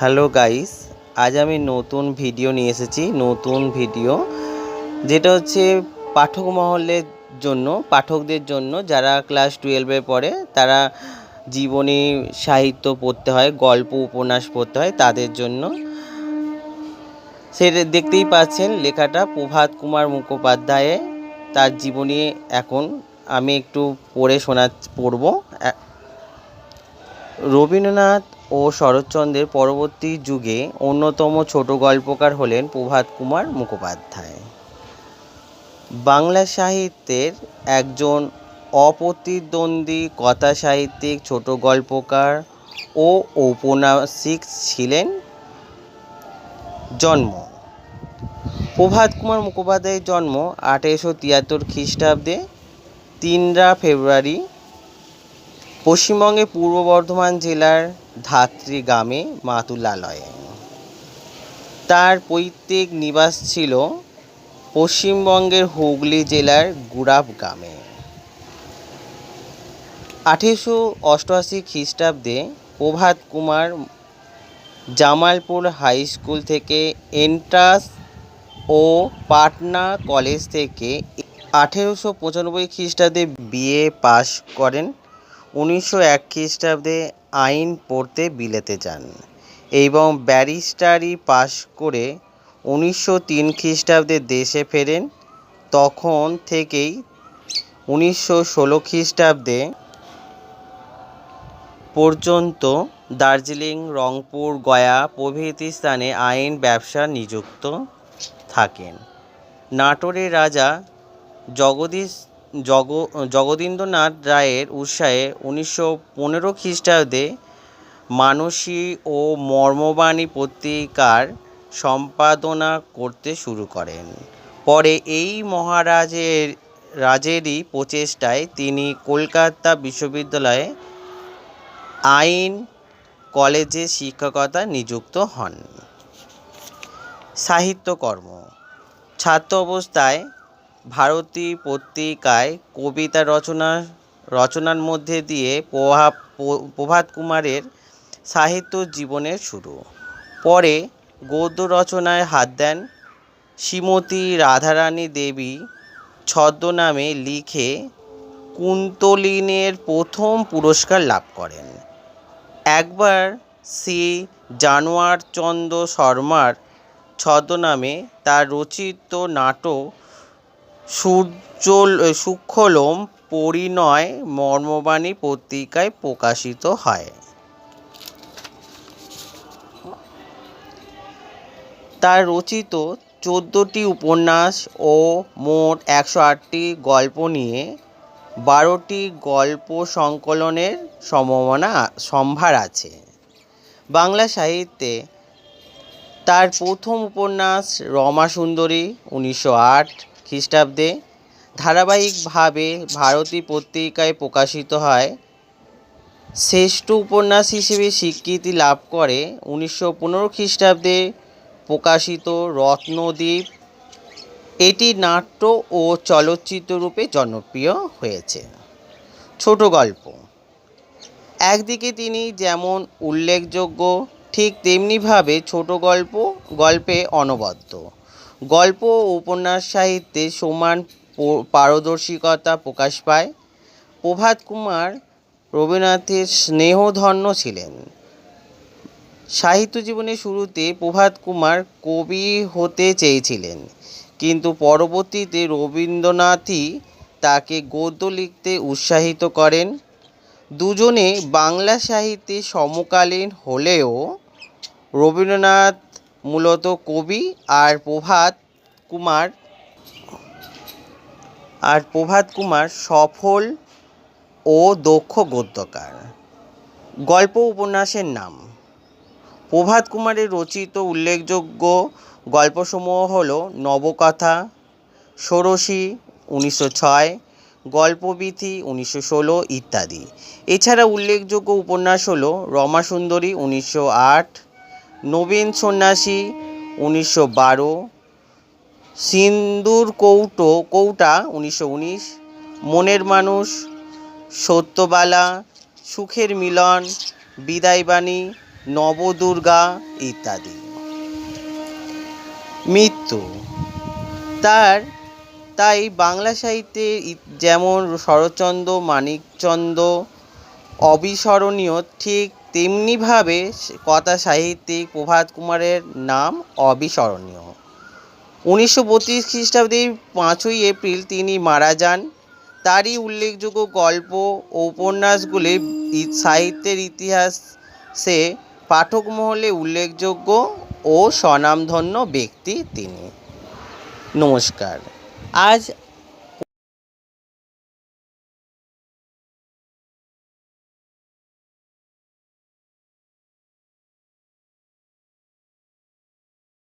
Hello guys, আজ আমি নতুন ভিডিও নিয়ে এসেছি, নতুন ভিডিও। যেটা হচ্ছে পাঠক মহলের জন্য, পাঠকদের জন্য, যারা ক্লাস টুয়েলভে পড়ে, তারা জীবনী, সাহিত্য পড়তে হয়, গল্প, উপন্যাস পড়তে হয়, তাদের জন্য। সেটা দেখতেই পাচ্ছেন, লেখাটা প্রভাত কুমার মুখোপাধ্যায়ের তার জীবনী এখন আমি একটু পড়ে শোনা, পড়ব। রবীন্দ্রনাথ ও শরৎচন্দ্রের পরবর্তী যুগে অন্যতম ছোট গল্পকার হলেন প্রভাত কুমার মুখোপাধ্যায়। বাংলা সাহিত্যের একজন অপ্রতিদ্বন্দ্বী কথা সাহিত্যিক, ছোট গল্পকার ও ঔপন্যাসিক ছিলেন জন্ম। প্রভাত কুমার মুখোপাধ্যায়ের জন্ম আঠেরোশো তিয়াত্তর খ্রিস্টাব্দে, তিনরা ফেব্রুয়ারি, পশ্চিমবঙ্গের পূর্ব বর্ধমান জেলার ধাত্রী গ্রামে মাতুলালয়ে। তার পৈতৃক নিবাস ছিল পশ্চিমবঙ্গের হুগলি জেলার গুড়াব গ্রামে। আঠেরোশো অষ্টআশি খ্রিস্টাব্দে প্রভাত কুমার জামালপুর হাই স্কুল থেকে এন্ট্রান্স ও পাটনা কলেজ থেকে আঠেরোশো পঁচানব্বই খ্রিস্টাব্দে বিএ পাশ করেন। উনিশশো এক খ্রিস্টাব্দে আইন পড়তে বিলেতে যান এবং ব্যারিস্টারি পাশ করে উনিশশো তিন খ্রিস্টাব্দে দেশে ফেরেন। তখন থেকেই উনিশশো ষোলো খ্রিস্টাব্দে পর্যন্ত দার্জিলিং, রংপুর, গয়া প্রভৃতি স্থানে আইন ব্যবসা নিযুক্ত থাকেন। নাটোরের রাজা জগদীশ জগ, জগদীন্দ্রনাথ রায়ের উৎসাহে উনিশশো পনেরো খ্রিস্টাব্দে মানসী ও মর্মবাণী পত্রিকার সম্পাদনা করতে শুরু করেন। পরে এই মহারাজের, রাজেরই প্রচেষ্টায় তিনি কলকাতা বিশ্ববিদ্যালয়ে আইন কলেজে শিক্ষকতা নিযুক্ত হন। সাহিত্যকর্ম ছাত্র অবস্থায় ভারতী পত্রিকায় কবিতা রচনা, রচনার মধ্যে দিয়ে প্রভাব প্রভাত কুমারের সাহিত্য জীবনের শুরু। পরে গদ্য রচনায় হাত দেন শ্রীমতী রাধারানী দেবী, ছদ্মনামে লিখে কুন্তলিনের প্রথম পুরস্কার লাভ করেন। একবার শ্রী জানোয়ারচন্দ্র শর্মার ছদ্মনামে তার রচিত নাটক সূর্য সূক্ষ্মলোম পরিণয় মর্মবাণী পত্রিকায় প্রকাশিত হয়। তার রচিত চোদ্দোটি উপন্যাস ও মোট একশো আটটি গল্প নিয়ে বারোটি গল্প সংকলনের সম্ভাবনা, সম্ভার আছে। বাংলা সাহিত্যে তার প্রথম উপন্যাস রমা সুন্দরী উনিশশো আট খ্রিস্টাব্দে ধারাবাহিকভাবে ভারতী পত্রিকায় প্রকাশিত হয়। শ্রেষ্ঠ উপন্যাস হিসেবে স্বীকৃতি লাভ করে উনিশশো পনেরো খ্রিস্টাব্দে প্রকাশিত রত্নদ্বীপ। এটি নাট্য ও চলচ্চিত্র রূপে জনপ্রিয় হয়েছে। ছোট গল্প। একদিকে তিনি যেমন উল্লেখযোগ্য, ঠিক তেমনিভাবে ছোট গল্প, গল্পে অনবদ্য। গল্প ও উপন্যাস সাহিত্যে সমান পারদর্শিকতা প্রকাশ পায়। প্রভাত কুমার রবীন্দ্রনাথের স্নেহধন্য ছিলেন। সাহিত্য জীবনের শুরুতে প্রভাত কুমার কবি হতে চেয়েছিলেন, কিন্তু পরবর্তীতে রবীন্দ্রনাথই তাকে গদ্য লিখতে উৎসাহিত করেন। দুজনে বাংলা সাহিত্যে সমকালীন হলেও রবীন্দ্রনাথ মূলত কবি আর প্রভাত কুমার, আর প্রভাত কুমার সফল ও দক্ষ গদ্যকার। গল্প উপন্যাসের নাম। প্রভাত কুমারের রচিত উল্লেখযোগ্য গল্পসমূহ হল নবকথা, ষোড়শী উনিশশো ছয় গল্পবিথি উনিশশো ষোলো ইত্যাদি। এছাড়া উল্লেখযোগ্য উপন্যাস হল রমাসুন্দরী উনিশশো আট নবীন সন্ন্যাসী উনিশশো বারো, সিন্দুর কৌটো, কৌটা উনিশশো উনিশ, মনের মানুষ, সত্যবালা, সুখের মিলন, বিদায়বাণী, নবদুর্গা ইত্যাদি। মৃত্যু। তার, তাই বাংলা সাহিত্যে যেমন শরৎচন্দ্র, মানিকচন্দ্র, অবিস্মরণীয়, ঠিক তেমনিভাবে কথা সাহিত্যিক প্রভাত কুমারের নাম অবিস্মরণীয়। উনিশশো বত্রিশ খ্রিস্টাব্দে পাঁচই এপ্রিল তিনি মারা যান। তারই উল্লেখযোগ্য গল্প ও উপন্যাসগুলি সাহিত্যের ইতিহাসে পাঠক মহলে উল্লেখযোগ্য ও স্বনামধন্য ব্যক্তি তিনি। নমস্কার। আজ